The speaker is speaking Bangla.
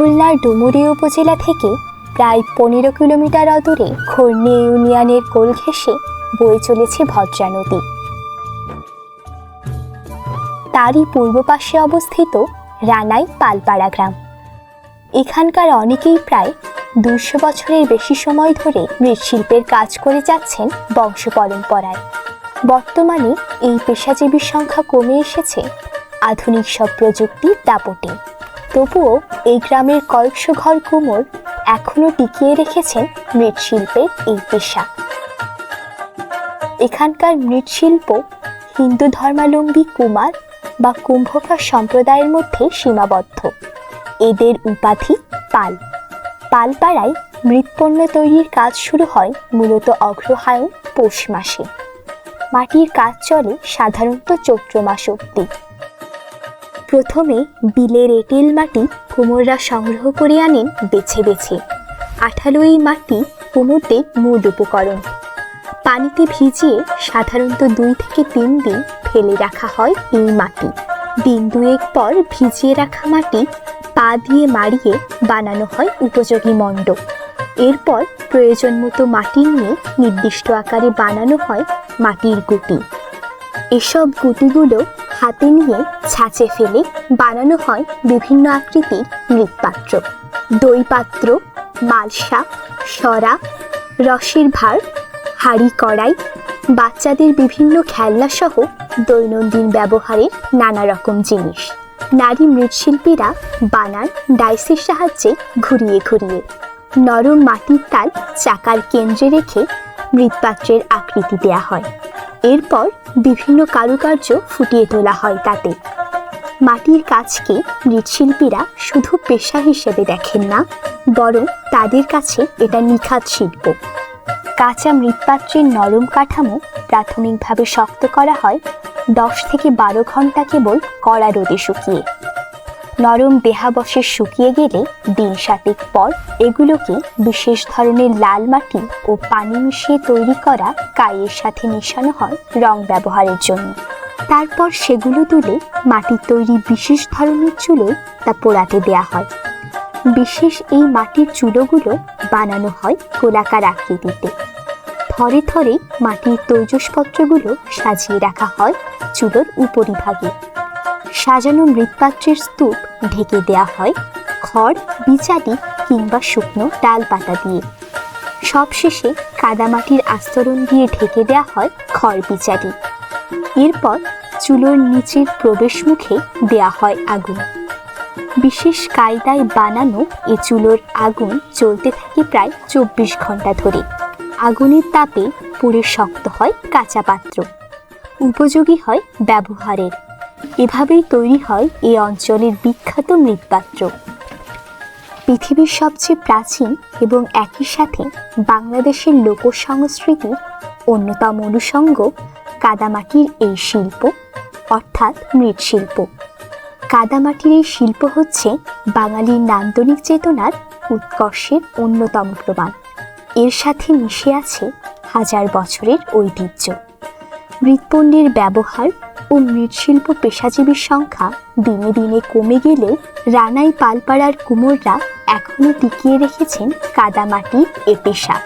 খুলনার ডুমুরি উপজেলা থেকে প্রায় পনেরো কিলোমিটার অদূরে খর্নি ইউনিয়নের কোল ঘেঁষে বয়ে চলেছে ভদ্রা নদী। তারই পূর্ব পাশে অবস্থিত রানাই পালপাড়া গ্রাম। এখানকার অনেকেই প্রায় দুশো বছরের বেশি সময় ধরে মৃৎশিল্পের কাজ করে যাচ্ছেন বংশ পরম্পরায়। বর্তমানে এই পেশাজীবীর সংখ্যা কমে এসেছে আধুনিক সব প্রযুক্তির দাপটে। তবুও এই গ্রামের কয়েকশো ঘর কুমোর এখনও টিকিয়ে রেখেছেন মৃৎশিল্পের এই পেশা। এখানকার মৃৎশিল্প হিন্দু ধর্মাবলম্বী কুমার বা কুম্ভকার সম্প্রদায়ের মধ্যে সীমাবদ্ধ। এদের উপাধি পাল। পালপাড়ায় মৃৎপণ্য তৈরির কাজ শুরু হয় মূলত অগ্রহায়ণ পৌষ মাসে। মাটির কাজ চলে সাধারণত চৈত্র মাস অব্দি প্রথমে বিলের এঁটেল মাটি কুমোররা সংগ্রহ করে আনেন বেছে বেছে। আঠালো এই মাটি কুমোরদের মূল উপকরণ। পানিতে ভিজিয়ে সাধারণত দুই থেকে তিন দিন ফেলে রাখা হয় এই মাটি। দিন দুয়েক পর ভিজিয়ে রাখা মাটি পা দিয়ে মারিয়ে বানানো হয় উপযোগী মণ্ডপ। এরপর প্রয়োজন মতো মাটি নিয়ে নির্দিষ্ট আকারে বানানো হয় মাটির গুটি। এসব গুটিগুলো হাতে নিয়ে ছাঁচে ফেলে বানানো হয় বিভিন্ন আকৃতির মৃৎপাত্র। দই পাত্র মালসা সরা, রসের ভার, হাঁড়ি কড়াই, বাচ্চাদের বিভিন্ন খেলনা সহ দৈনন্দিন ব্যবহারের নানা রকম জিনিস। নারী মৃৎশিল্পীরা বানান ডাইসের সাহায্যে ঘুরিয়ে ঘুরিয়ে। নরম মাটির তাল চাকার কেন্দ্রে রেখে মৃৎপাত্রের আকৃতি দেয়া হয়। এরপর বিভিন্ন কারুকার্য ফুটিয়ে তোলা হয় তাতে। মাটির কাজকে মৃৎশিল্পীরা শুধু পেশা হিসেবে দেখেন না, বরং তাদের কাছে এটা নিখাত শিল্প। কাঁচা মৃৎপাত্রের নরম কাঠামো প্রাথমিকভাবে শক্ত করা হয়, দশ থেকে বারো ঘণ্টা কেবল কড়া রোদে শুকিয়ে। নরম দেহাবশেষ শুকিয়ে গেলে দিন সাতেক পর এগুলোকে বিশেষ ধরনের লাল মাটি ও পানি মিশিয়ে তৈরি করা কায়ের সাথে মেশানো হয় রং ব্যবহারের জন্য। তারপর সেগুলো তুলে মাটির তৈরি বিশেষ ধরনের চুলোয় তা পোড়াতে দেয়া হয়। বিশেষ এই মাটির চুলোগুলো বানানো হয় গোলাকার আকৃতিতে। থরে থরে মাটির তৈজসপত্রগুলো সাজিয়ে রাখা হয় চুলোর উপরিভাগে। সাজানো মৃৎপাত্রের স্তূপ ঢেকে দেয়া হয় খড়, বিচালি কিংবা শুকনো ডাল পাতা দিয়ে। সবশেষে কাদামাটির আস্তরণ দিয়ে ঢেকে দেয়া হয় খড়, বিচালি। এরপর চুলোর নিচের প্রবেশ মুখে দেয়া হয় আগুন। বিশেষ কায়দায় বানানো এ চুলোর আগুন চলতে থাকে প্রায় চব্বিশ ঘণ্টা ধরে। আগুনের তাপে পুড়ে শক্ত হয় কাঁচা পাত্র। উপযোগী হয় ব্যবহারের। এভাবেই তৈরি হয় এই অঞ্চলের বিখ্যাত মৃৎপাত্র। পৃথিবীর সবচেয়ে প্রাচীন এবং একই সাথে বাংলাদেশের লোক সংস্কৃতির অন্যতম অনুষঙ্গ কাদামাটির এই শিল্প, অর্থাৎ মৃৎশিল্প। কাদামাটির এই শিল্প হচ্ছে বাঙালির নান্দনিক চেতনার উৎকর্ষের অন্যতম প্রমাণ। এর সাথে মিশে আছে হাজার বছরের ঐতিহ্য। মৃৎপণ্যের ব্যবহার ও মৃৎশিল্প পেশাজীবীর সংখ্যা দিনে দিনে কমে গেলেও রানাই পালপাড়ার কুমোররা এখনও টিকিয়ে রেখেছেন কাদামাটির এ পেশা।